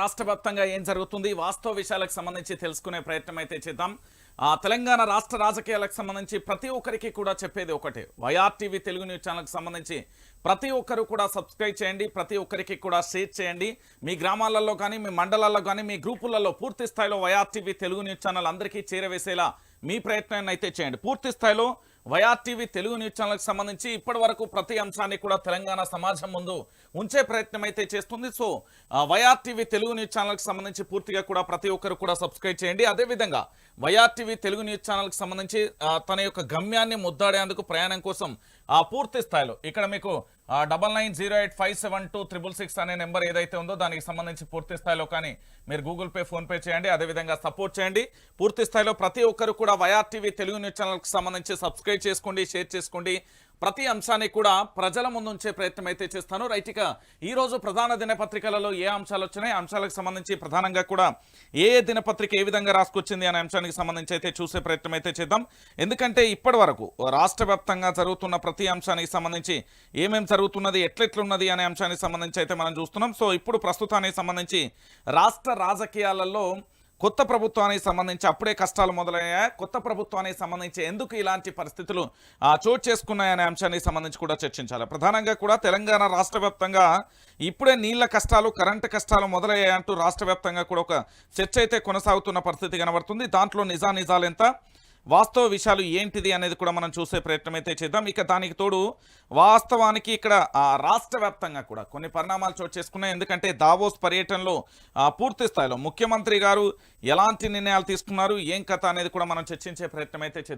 రాష్ట్ర వ్యాప్తంగా ఏం జరుగుతుంది? వాస్తవ విషయాలకు సంబంధించి తెలుసుకునే ప్రయత్నం అయితే చేద్దాం. ఆ తెలంగాణ రాష్ట్ర రాజకీయాలకు సంబంధించి ప్రతి ఒక్కరికి కూడా చెప్పేది ఒకటే. వైఆర్ టీవీ తెలుగు న్యూస్ ఛానల్కి సంబంధించి ప్రతి ఒక్కరు కూడా సబ్స్క్రైబ్ చేయండి. ప్రతి ఒక్కరికి కూడా షేర్ చేయండి. మీ గ్రామాలలో కానీ మీ మండలాల్లో కానీ మీ గ్రూపులలో పూర్తి స్థాయిలో YR TV Telugu news channel అందరికీ చేరవేసేలా మీ ప్రయత్నాన్ని అయితే చేయండి. పూర్తి స్థాయిలో వైఆర్టీవీ తెలుగు న్యూస్ ఛానల్కి సంబంధించి ఇప్పటి వరకు ప్రతి అంశాన్ని కూడా తెలంగాణ సమాజం ముందు ఉంచే ప్రయత్నం అయితే చేస్తుంది. సో వైఆర్టీవీ తెలుగు న్యూస్ ఛానల్కి సంబంధించి పూర్తిగా కూడా ప్రతి ఒక్కరు కూడా సబ్స్క్రైబ్ చేయండి. అదేవిధంగా వైఆర్టీవీ తెలుగు న్యూస్ ఛానల్కి సంబంధించి తన యొక్క గమ్యాన్ని ముద్దాడేందుకు ప్రయాణం కోసం ఆ పూర్తి స్థాయిలో ఇక్కడ మీకు double nine zero eight five seven two triple six అనే నెంబర్ ఏదైతే ఉందో దానికి సంబంధించి పూర్తి స్థాయిలో కానీ మీరు గూగుల్ పే ఫోన్పే చేయండి. అదేవిధంగా సపోర్ట్ చేయండి. పూర్తి స్థాయిలో ప్రతి ఒక్కరు కూడా వైఆర్ టీవీ తెలుగు న్యూస్ ఛానల్కి సంబంధించి సబ్స్క్రైబ్ చేసుకోండి షేర్ చేసుకోండి. ప్రతి అంశాన్ని కూడా ప్రజల ముందుంచే ప్రయత్నం అయితే చేస్తాను. రైట్ ఇక ఈరోజు ప్రధాన దినపత్రికలలో ఏ అంశాలు వచ్చినాయి? అంశాలకు సంబంధించి ప్రధానంగా కూడా ఏ దినపత్రిక ఏ విధంగా రాసుకొచ్చింది అనే అంశానికి సంబంధించి అయితే చూసే ప్రయత్నం అయితే చేద్దాం. ఎందుకంటే ఇప్పటి వరకు రాష్ట్ర జరుగుతున్న ప్రతి అంశానికి సంబంధించి ఏమేం జరుగుతున్నది ఎట్లెట్లున్నది అనే అంశానికి సంబంధించి అయితే మనం చూస్తున్నాం. సో ఇప్పుడు ప్రస్తుతానికి సంబంధించి రాష్ట్ర రాజకీయాలలో కొత్త ప్రభుత్వానికి సంబంధించి అప్పుడే కష్టాలు మొదలయ్యాయి. కొత్త ప్రభుత్వానికి సంబంధించి ఎందుకు ఇలాంటి పరిస్థితులు ఆ, చోటు చేసుకున్నాయనే అంశానికి సంబంధించి కూడా చర్చించాలి. ప్రధానంగా కూడా తెలంగాణ రాష్ట్ర వ్యాప్తంగా ఇప్పుడే నీళ్ళ కష్టాలు కరెంటు కష్టాలు మొదలయ్యాయంటూ రాష్ట్ర వ్యాప్తంగా కూడా ఒక చర్చ అయితే కొనసాగుతున్న పరిస్థితి కనబడుతుంది. దాంట్లో నిజా ఎంత? వాస్తవ విషయాలు ఏంటిది అనేది కూడా మనం చూసే ప్రయత్నం అయితే చేద్దాం. ఇక దానికి తోడు వాస్తవానికి ఇక్కడ రాష్ట్ర వ్యాప్తంగా కూడా కొన్ని పరిణామాలు చోటు చేసుకున్నాయి. ఎందుకంటే దావోస్ పర్యటనలో పూర్తి స్థాయిలో ముఖ్యమంత్రి గారు ఎలాంటి నిర్ణయాలు తీసుకున్నారు ఏం కథ అనేది కూడా మనం చర్చించే ప్రయత్నం అయితే చేద్దాం.